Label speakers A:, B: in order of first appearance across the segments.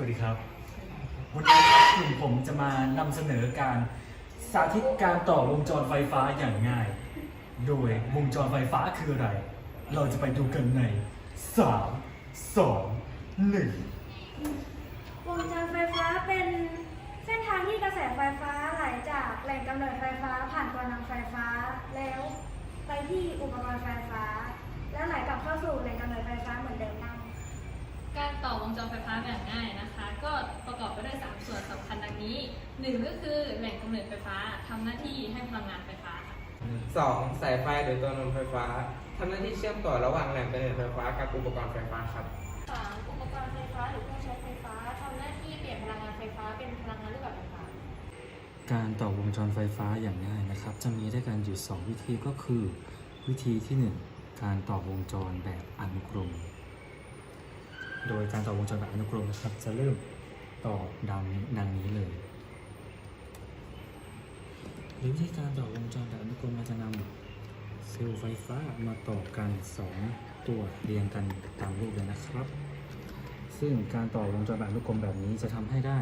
A: วัสดีครับ วันนี้ครับกลุ่มผมจะมานำเสนอการสาธิตการต่อวงจรไฟฟ้าอย่างง่าย โดยวงจรไฟฟ้าคืออะไร เราจะไปดูกันใน 3 2 1
B: วงจรไฟฟ้าเป็นเส้นทางที่กระแสไฟฟ้าไหลจากแหล่งกำเนิดไฟฟ้าผ่านตัวนำไฟฟ้าแล้วไปที่อุปกรณ์ไฟฟ้า
C: งจรไฟฟ้าแบบง่ายนะคะ ก็ประกอบไปด้วย 3 ส่วนสำคัญดังนี้ 1 ก็คือแหล่งกำเนิดไฟฟ้าทำหน้าที่ให้พลังงานไฟฟ้าค่ะ
D: สองสายไฟหรือตัวนำไฟฟ้าทำหน้าที่เชื่อมต่อระหว่างแหล่งกำเนิดไฟฟ้ากับอุปกรณ์ไฟฟ้าครับ
E: สามอุปกรณ์ไฟฟ้าหรือเครื่องใช้ไฟฟ้าทำหน้าที่เปลี่ยนพลังงานไฟฟ้าเป็นพลังงานรูปแบบไฟฟ้า
F: การต่อวงจรไฟฟ้าอย่างง่ายนะครับ จะมีด้วยกันอยู่ 2 วิธีก็คือ วิธีที่ 1 การต่อวงจรแบบอนุกรม โดยการต่อวงจรแบบอนุกรมนะครับ จะเริ่มต่อดังดังนี้เลยหรือวิธีการต่อวงจรแบบอนุกรมเราจะนำเซลล์ไฟฟ้ามาต่อกัน 2 ตัวเรียงกันตามรูปเลยนะครับ ซึ่งการต่อวงจรแบบอนุกรมแบบนี้จะทำให้ได้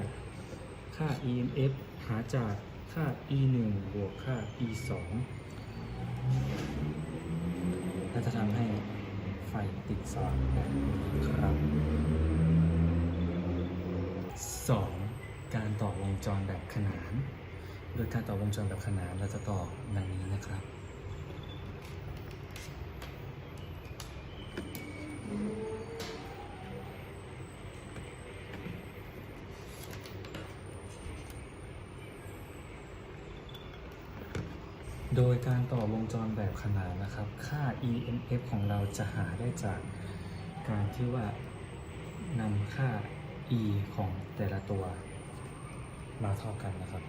F: ค่า EMF หาจากค่า E 1 บวกค่า E 2 และจะทำให้ไฟติดสว่างแบบนี้ครับ 2. การต่อวงจรแบบขนาน โดยการต่อวงจรแบบขนานเราจะต่อดังนี้นะครับ โดยการต่อวงจรแบบขนานนะครับ ค่า EMF ของเราจะหาได้จากการที่ว่านำค่า E ของแต่ละตัวมาเท่ากันนะครับ